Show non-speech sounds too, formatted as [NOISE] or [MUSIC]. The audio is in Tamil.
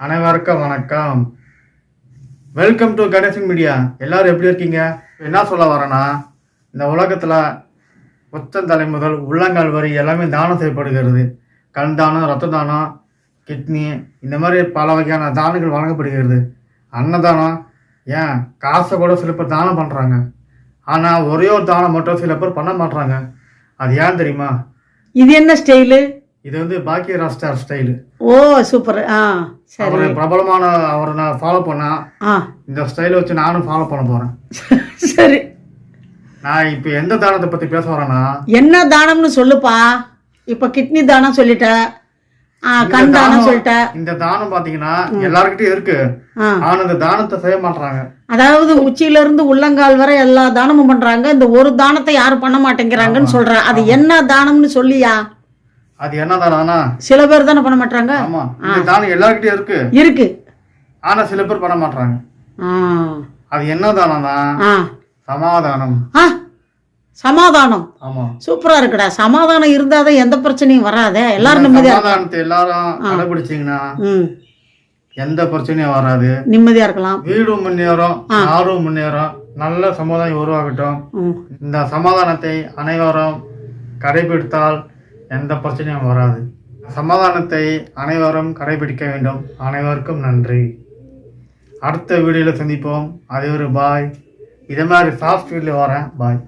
அனைவருக்கும் வணக்கம். வெல்கம் டு கணேசன் மீடியா எல்லாரும் எப்படி இருக்கீங்க? என்ன சொல்ல வரேன்னா இந்த உலகத்தில் உச்சந்தலை முதல் உள்ளங்கால் வரி எல்லாமே தானம் செய்யப்படுகிறது. கண் தானம் ரத்த தானம் கிட்னி இந்த மாதிரி பல வகையான தானங்கள் வழங்கப்படுகிறது. அன்னதானம் ஏன்? காசை கூட சில பேர் தானம் பண்ணுறாங்க ஆனால் ஒரே ஒரு தானம் மட்டும் சில பேர் பண்ண மாட்றாங்க. அது ஏன் தெரியுமா? இது என்ன ஸ்டைலு இது வந்து பாக்கிய ஸ்டார் ஸ்டைலு. ஓ சூப்பர். ஆ சரி. பிரபலமான அவரை நான் ஃபாலோ பண்ணா ஆ. இந்த ஸ்டைலை வச்சு நானும் ஃபாலோ பண்ண போறேன். [LAUGHS] சரி. நான் இப்போ எந்த தானத்தை பத்தி பேச வரேன்னா என்ன தானம்னு சொல்லுப்பா. இப்போ கிட்னி தானம் சொல்லிட்ட. ஆ கண் தானம் சொல்லிட்ட. இந்த தானம் பாத்தீங்கன்னா எல்லாருக்கிட்டையும் இருக்கு. ஆ. ஆனா இந்த தானத்தை செய்ய மாட்டாங்க அதாவது உச்சியில இருந்து உள்ளங்கால் வரை எல்லா தானமும் பண்றாங்க. இந்த ஒரு தானத்தை யாரும் பண்ண மாட்டேங்கிறாங்கன்னு சொல்ற. அது என்ன தானம்னு சொல்லியா? அது என்ன தானம்னா சில பேர் தானே பண்ண மாட்டாங்க ஆமா. இந்த தானம் எல்லாருக்கிட்டையும் இருக்கு. இருக்கு. ஆனா சில பேர் பண்ண மாட்டாங்க அது என்ன தானம்னா சமாதானம். ஆ. சமாதானம். ஆமா. சூப்பரா இருக்குடா. சமாதானம் இருந்தாதான் எந்த பிரச்சனையும் வராதே. எல்லாரும் நிம்மதியா சமாதானத்தை எல்லாரும் கடைபிடிச்சீங்கன்னா எந்த பிரச்சனையும் வராது. நிம்மதியா இருக்கலாம். வீடும் முன்னேறும் நாடும் முன்னேறும். நல்ல சமுதாயம் உருவாகட்டும். இந்த சமாதானத்தை அனைவரும் கடைபிடித்தால் எந்த பிரச்சனையும் வராது. சமாதானத்தை அனைவரும் கடைபிடிக்க வேண்டும். அனைவருக்கும் நன்றி. அடுத்த வீடியோவில் சந்திப்போம். அதே ஒரு பாய். இதே மாதிரி சாஃப்ட் வீடியோ வரேன். பாய்.